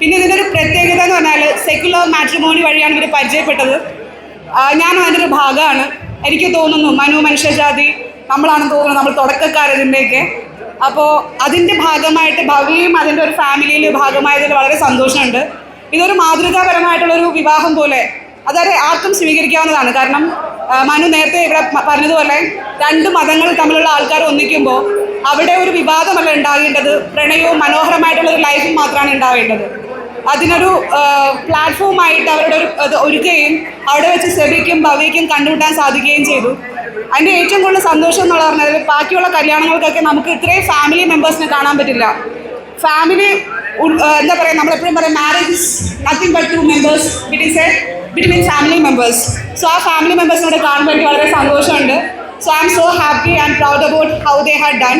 പിന്നെ ഇതിന്റെ ഒരു പ്രത്യേകത എന്ന് പറഞ്ഞാൽ സെക്യുലർ മാട്രിമോണി വഴിയാണ് ഇവർ പരിചയപ്പെട്ടത്. ഞാനും അതിന്റെ ഒരു ഭാഗമാണ്. എനിക്ക് തോന്നുന്നു മനു മനുഷ്യജാതി നമ്മളാണെന്ന് തോന്നുന്നു നമ്മൾ തുടക്കക്കാരതിന്റെയൊക്കെ അപ്പോൾ അതിന്റെ ഭാഗമായിട്ട് ഭവിയും അതിന്റെ ഒരു ഫാമിലിയിൽ ഭാഗമായതിൽ വളരെ സന്തോഷമുണ്ട്. ഇതൊരു മാതൃകാപരമായിട്ടുള്ളൊരു വിവാഹം പോലെ അതായത് ആർക്കും സ്വീകരിക്കാവുന്നതാണ്. കാരണം മനു നേരത്തെ ഇവിടെ പറഞ്ഞതുപോലെ രണ്ട് മതങ്ങൾ തമ്മിലുള്ള ആൾക്കാർ ഒന്നിക്കുമ്പോൾ അവിടെ ഒരു വിവാദമല്ല ഉണ്ടാകേണ്ടത്. പ്രണയവും മനോഹരമായിട്ടുള്ള ഒരു ലൈഫും മാത്രമാണ് ഉണ്ടാവേണ്ടത്. അതിനൊരു പ്ലാറ്റ്ഫോമായിട്ട് അവരുടെ ഒരു അത് ഒരുക്കുകയും അവിടെ വെച്ച് സെബിക്കും ഭവിക്കും കണ്ടുമുട്ടാൻ സാധിക്കുകയും ചെയ്തു. അതിന്റെ ഏറ്റവും കൂടുതൽ സന്തോഷം എന്നുള്ള പറഞ്ഞാൽ ബാക്കിയുള്ള കല്യാണങ്ങൾക്കൊക്കെ നമുക്ക് ഇത്രയും ഫാമിലി മെമ്പേഴ്സിനെ കാണാൻ പറ്റില്ല. ഫാമിലി എന്താ പറയുക നമ്മളെപ്പോഴും പറയും marriage nothing but two members it is a between family members so ആ ഫാമിലി മെമ്പേഴ്സിനോട് കാണാൻ വേണ്ടി വളരെ സന്തോഷമുണ്ട്. So I am so happy and proud about how they had done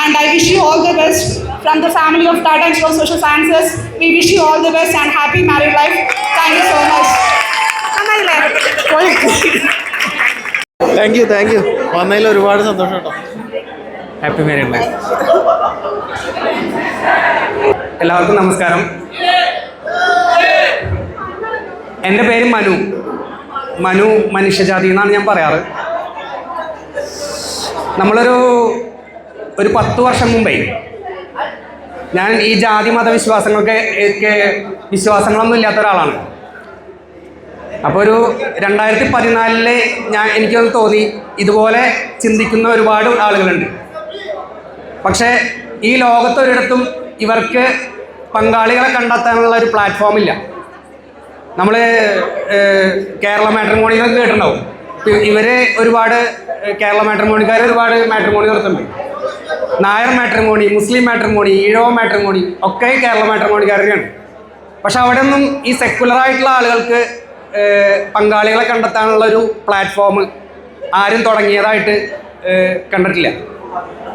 and I wish you all the best from the family of Tata Institute of Social Sciences we wish you all the best and happy married life thank you so much thank you thank you വന്നതിൽ ഒരുപാട് സന്തോഷം കേട്ടോ. Happy married life എല്ലാവർക്കും നമസ്കാരം. എന്റെ പേര് മനു. മനു മനുഷ്യജാതി എന്നാണ് ഞാൻ പറയാറ്. നമ്മളൊരു ഒരു പത്ത് വർഷം മുമ്പേ ഞാൻ ഈ ജാതി മത വിശ്വാസങ്ങൾക്ക് ഒക്കെ വിശ്വാസങ്ങളൊന്നും ഇല്ലാത്ത ഒരാളാണ്. അപ്പോൾ ഒരു രണ്ടായിരത്തി പതിനാലിൽ ഞാൻ എനിക്കൊന്ന് തോന്നി ഇതുപോലെ ചിന്തിക്കുന്ന ഒരുപാട് ആളുകളുണ്ട്. പക്ഷേ ഈ ലോകത്തൊരിടത്തും ഇവർക്ക് പങ്കാളികളെ കണ്ടെത്താനുള്ള ഒരു പ്ലാറ്റ്ഫോം ഇല്ല. നമ്മൾ കേരള മാട്രിമോണികളൊക്കെ കേട്ടിട്ടുണ്ടാവും. ഇവർ ഒരുപാട് കേരള മാട്രിമോണിക്കാർ ഒരുപാട് മാട്രിമോണി നടത്തുന്നുണ്ട്. Nair matrimony Muslim matrimony Ezhava matrimony ഒക്കെ കേരള മാട്രിമോണിക്കാരുടെയാണ് പക്ഷെ അവിടെ ഒന്നും ഈ സെക്കുലർ ആയിട്ടുള്ള ആളുകൾക്ക് പങ്കാളികളെ കണ്ടെത്താനുള്ള ഒരു പ്ലാറ്റ്ഫോം ആരും തുടങ്ങിയതായിട്ട് കണ്ടിട്ടില്ല.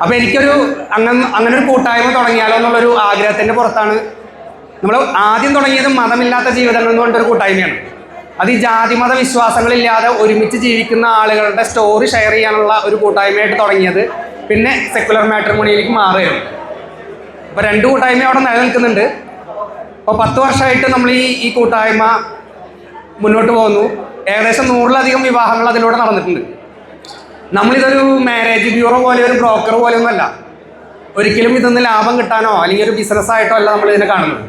അപ്പോൾ എനിക്കൊരു അങ്ങനെ അങ്ങനെ ഒരു കൂട്ടായ്മ തുടങ്ങിയാലോ എന്നുള്ളൊരു ആഗ്രഹത്തിന്റെ പുറത്താണ് നമ്മൾ ആദ്യം തുടങ്ങിയത് മതമില്ലാത്ത ജീവിതങ്ങൾ എന്ന് പറഞ്ഞൊരു കൂട്ടായ്മയാണ്. അത് ഈ ജാതി മത വിശ്വാസങ്ങളില്ലാതെ ഒരുമിച്ച് ജീവിക്കുന്ന ആളുകളുടെ സ്റ്റോറി ഷെയർ ചെയ്യാനുള്ള ഒരു കൂട്ടായ്മയായിട്ട് തുടങ്ങിയത് പിന്നെ സെക്കുലർ മാട്രിമോണിയിലേക്ക് മാറുകയാണ്. അപ്പോൾ രണ്ട് കൂട്ടായ്മ അവിടെ നിലനിൽക്കുന്നുണ്ട്. അപ്പോൾ പത്ത് വർഷമായിട്ട് നമ്മൾ ഈ ഈ കൂട്ടായ്മ മുന്നോട്ട് പോകുന്നു. ഏകദേശം നൂറിലധികം വിവാഹങ്ങൾ അതിലൂടെ നടന്നിട്ടുണ്ട്. നമ്മളിതൊരു മാരേജ് ബ്യൂറോ പോലെ ഒരു ബ്രോക്കർ പോലെ ഒന്നുമല്ല. ഒരിക്കലും ഇതൊന്ന് ലാഭം കിട്ടാനോ അല്ലെങ്കിൽ ഒരു ബിസിനസ്സായിട്ടോ അല്ല നമ്മൾ ഇതിനെ കാണുന്നത്.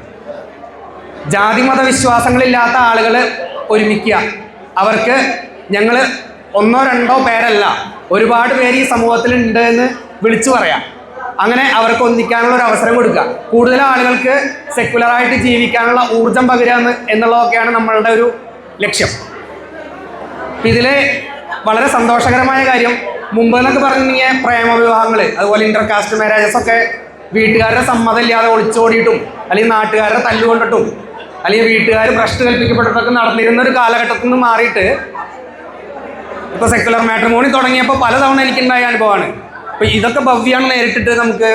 ജാതി മത വിശ്വാസങ്ങളില്ലാത്ത ആളുകൾ ഒരുമിക്കുക. അവർക്ക് ഞങ്ങൾ ഒന്നോ രണ്ടോ പേരല്ല ഒരുപാട് പേര് ഈ സമൂഹത്തിൽ ഉണ്ട് എന്ന് വിളിച്ചു പറയാം. അങ്ങനെ അവർക്ക് ഒന്നിക്കാനുള്ള ഒരു അവസരം കൊടുക്കുക. കൂടുതൽ ആളുകൾക്ക് സെക്കുലറായിട്ട് ജീവിക്കാനുള്ള ഊർജം പകരുക എന്ന് എന്നുള്ളതൊക്കെയാണ് നമ്മളുടെ ഒരു ലക്ഷ്യം. ഇതിലെ വളരെ സന്തോഷകരമായ കാര്യം മുമ്പ് എന്നൊക്കെ പറഞ്ഞിട്ടുണ്ടെങ്കിൽ പ്രേമവിവാഹങ്ങൾ അതുപോലെ ഇന്റർ കാസ്റ്റ് മാരേജസ് ഒക്കെ വീട്ടുകാരുടെ സമ്മതം ഇല്ലാതെ ഒളിച്ചോടിയിട്ടും അല്ലെങ്കിൽ നാട്ടുകാരുടെ തല്ലുകൊണ്ടിട്ടും അല്ലെങ്കിൽ വീട്ടുകാർ ഭ്രഷ്ട് കൽപ്പിക്കപ്പെട്ടിട്ടൊക്കെ നടന്നിരുന്ന ഒരു കാലഘട്ടത്തിൽ നിന്ന് മാറിയിട്ട് ഇപ്പോൾ സെക്കുലർ മാട്രിമോണി തുടങ്ങിയപ്പോൾ പലതവണ എനിക്കുണ്ടായ അനുഭവമാണ്. അപ്പോൾ ഇതൊക്കെ ഭവ്യാണ് നേരിട്ടിട്ട് നമുക്ക്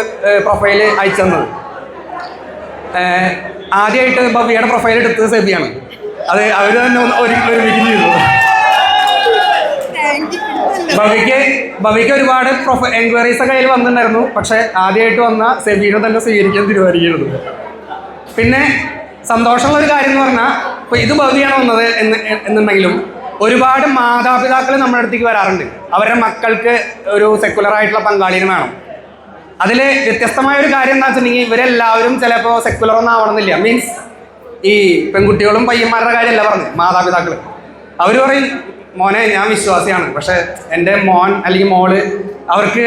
പ്രൊഫൈൽ അയച്ചു തന്നത്. ആദ്യമായിട്ട് ഭവ്യയുടെ പ്രൊഫൈൽ എടുത്തത് സെബിയാണ്. അത് അവർ തന്നെ ഒരിക്കലും ഒരു ചെയ്തു. ഭവിക്ക് ഭവിക്ക് ഒരുപാട് പ്രൊഫ എൻക്വയറീസ് അതിൽ വന്നിട്ടുണ്ടായിരുന്നു. പക്ഷേ ആദ്യമായിട്ട് വന്ന സെബീനെ തന്നെ സ്വീകരിക്കാൻ തീരുമാനിക്കുന്നത്. പിന്നെ സന്തോഷമുള്ള ഒരു കാര്യം എന്ന് പറഞ്ഞാൽ ഇപ്പോൾ ഇത് ഭവിയാണ് വന്നത് എന്ന് എന്നുണ്ടെങ്കിലും ഒരുപാട് മാതാപിതാക്കൾ നമ്മുടെ അടുത്തേക്ക് വരാറുണ്ട്. അവരുടെ മക്കൾക്ക് ഒരു സെക്കുലർ ആയിട്ടുള്ള പങ്കാളിയും വേണം. അതിൽ വ്യത്യസ്തമായ ഒരു കാര്യം എന്താ വെച്ചിട്ടുണ്ടെങ്കിൽ ഇവരെല്ലാവരും ചിലപ്പോൾ സെക്കുലർ ഒന്നും ആവണമെന്നില്ല. മീൻസ് ഈ പെൺകുട്ടികളും പയ്യന്മാരുടെ കാര്യമല്ല പറഞ്ഞത് മാതാപിതാക്കൾ അവർ പറയും മോനെ ഞാൻ വിശ്വാസിയാണ്. പക്ഷെ എന്റെ മോൻ അല്ലെങ്കിൽ മോൾ അവർക്ക്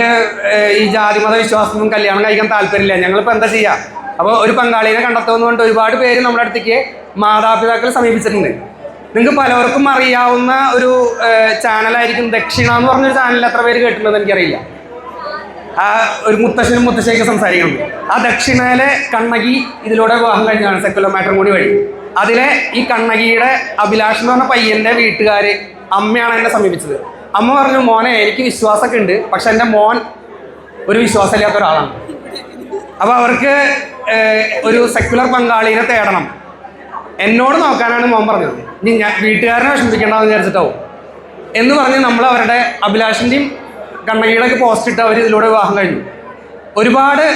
ഈ ജാതി മത വിശ്വാസമൊന്നും കല്യാണം കഴിക്കാൻ താല്പര്യമില്ല. ഞങ്ങളിപ്പോൾ എന്താ ചെയ്യുക അപ്പോൾ ഒരു പങ്കാളിയെ കണ്ടെത്തുമെന്ന് പറഞ്ഞിട്ട് ഒരുപാട് പേര് നമ്മുടെ അടുത്തേക്ക് മാതാപിതാക്കളെ സമീപിച്ചിട്ടുണ്ട്. നിങ്ങൾക്ക് പലർക്കും അറിയാവുന്ന ഒരു ചാനലായിരിക്കും ദക്ഷിണ എന്ന് പറഞ്ഞൊരു ചാനൽ എത്ര പേര് കേട്ടിട്ടുണ്ടെന്ന് എനിക്കറിയില്ല. ആ ഒരു മുത്തശ്ശനും മുത്തശ്ശേക്ക് സംസാരിക്കണം ആ ദക്ഷിണയിലെ കണ്ണകി ഇതിലൂടെ വിവാഹം കഴിഞ്ഞാണ് സെക്കുലർ മാട്രിമോണി വഴി. അതിലെ ഈ കണ്ണകിയുടെ അഭിലാഷ് എന്ന് പറഞ്ഞ പയ്യന്റെ വീട്ടുകാർ അമ്മയാണ് എന്നെ സമീപിച്ചത്. അമ്മ പറഞ്ഞു മോനെ എനിക്ക് വിശ്വാസമൊക്കെ ഉണ്ട് പക്ഷെ എന്റെ മോൻ ഒരു വിശ്വാസമില്ലാത്ത ഒരാളാണ്. അപ്പോൾ അവർക്ക് ഒരു സെക്കുലർ പങ്കാളിനെ തേടണം. എന്നോട് നോക്കാനാണ് മോൻ പറഞ്ഞത്. ഇനി ഞാൻ വീട്ടുകാരനെ വിഷമിപ്പിക്കേണ്ടെന്ന് വിചാരിച്ചിട്ടാവും. എന്ന് പറഞ്ഞ് നമ്മൾ അവരുടെ അഭിലാഷിന്റെയും കണ്ണകിയുടെയൊക്കെ പോസ്റ്റ് ഇട്ട് അവർ ഇതിലൂടെ വിവാഹം കഴിഞ്ഞു. ഒരുപാട്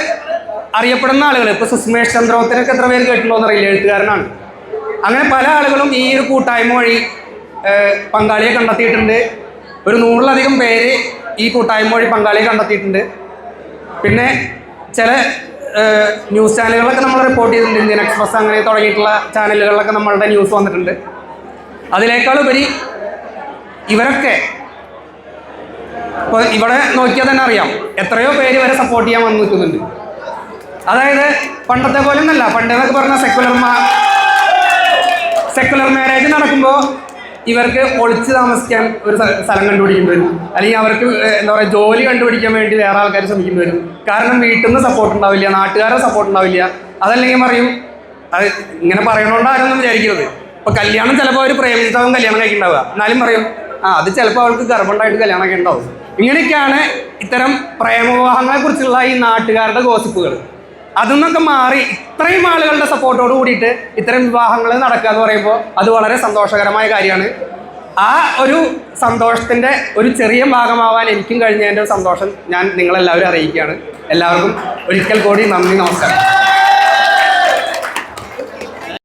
അറിയപ്പെടുന്ന ആളുകൾ ഇപ്പോൾ സുസ്മേഷ് ചന്ദ്രോത്തിനൊക്കെ എത്ര പേര് കേട്ടിട്ടുണ്ടോ എന്നറിയില്ല എഴുത്തുകാരനാണ്. അങ്ങനെ പല ആളുകളും ഈ ഒരു കൂട്ടായ്മ വഴി പങ്കാളിയെ കണ്ടെത്തിയിട്ടുണ്ട്. ഒരു നൂറിലധികം പേര് ഈ കൂട്ടായ്മ വഴി പങ്കാളിയെ കണ്ടെത്തിയിട്ടുണ്ട്. പിന്നെ ചില ന്യൂസ് ചാനലുകളൊക്കെ നമ്മൾ റിപ്പോർട്ട് ചെയ്തിട്ടുണ്ട്. ഇന്ത്യൻ എക്സ്പ്രസ് അങ്ങനെ തുടങ്ങിയിട്ടുള്ള ചാനലുകളിലൊക്കെ നമ്മളുടെ ന്യൂസ് വന്നിട്ടുണ്ട്. അതിനേക്കാളുപരി ഇവരൊക്കെ ഇപ്പോൾ ഇവിടെ നോക്കിയാൽ തന്നെ അറിയാം. എത്രയോ പേര് വരെ സപ്പോർട്ട് ചെയ്യാൻ വന്നു നിൽക്കുന്നുണ്ട്. അതായത് പണ്ടത്തെ പോലെ ഒന്നല്ല. പണ്ടെന്നൊക്കെ പറഞ്ഞ സെക്കുലർ സെക്കുലർ മാരേജ് നടക്കുമ്പോൾ ഇവർക്ക് ഒളിച്ച് താമസിക്കാൻ ഒരു സ്ഥ- സ്ഥലം കണ്ടുപിടിക്കേണ്ടി വരും. അല്ലെങ്കിൽ അവർക്ക് എന്താ പറയുക ജോലി കണ്ടുപിടിക്കാൻ വേണ്ടി വേറെ ആൾക്കാർ ശ്രമിക്കേണ്ടി വരും. കാരണം വീട്ടിൽ നിന്ന് സപ്പോർട്ട് ഉണ്ടാവില്ല നാട്ടുകാരുടെ സപ്പോർട്ട് ഉണ്ടാവില്ല. അതല്ലെങ്കിൽ പറയും അത് ഇങ്ങനെ പറയണോണ്ട് ആരൊന്നും വിചാരിക്കരുത്. ഇപ്പൊ കല്യാണം ചിലപ്പോൾ അവർ പ്രേമിച്ചിട്ടാവും കല്യാണം കഴിക്കുന്നുണ്ടാവുക എന്നാലും പറയും ആ അത് ചിലപ്പോൾ അവൾക്ക് ഗർഭമുണ്ടായിട്ട് കല്യാണമൊക്കെ ഉണ്ടാവും. ഇങ്ങനെയൊക്കെയാണ് ഇത്തരം പ്രേമവിവാഹങ്ങളെ കുറിച്ചുള്ള ഈ നാട്ടുകാരുടെ ഗോസിപ്പുകൾ അതിൽ നിന്നൊക്കെ മാറി ഇത്രയും ആളുകളുടെ സപ്പോർട്ടോട് കൂടിയിട്ട് ഇത്തരം വിവാഹങ്ങൾ നടക്കുക എന്ന് പറയുമ്പോൾ അത് വളരെ സന്തോഷകരമായ കാര്യമാണ്. ആ ഒരു സന്തോഷത്തിന്റെ ഒരു ചെറിയ ഭാഗമാവാൻ എനിക്കും കഴിഞ്ഞതിന്റെ ഒരു സന്തോഷം ഞാൻ നിങ്ങളെല്ലാവരും അറിയിക്കുകയാണ്. എല്ലാവർക്കും ഒരിക്കൽ കൂടി നന്ദി നമസ്കാരം.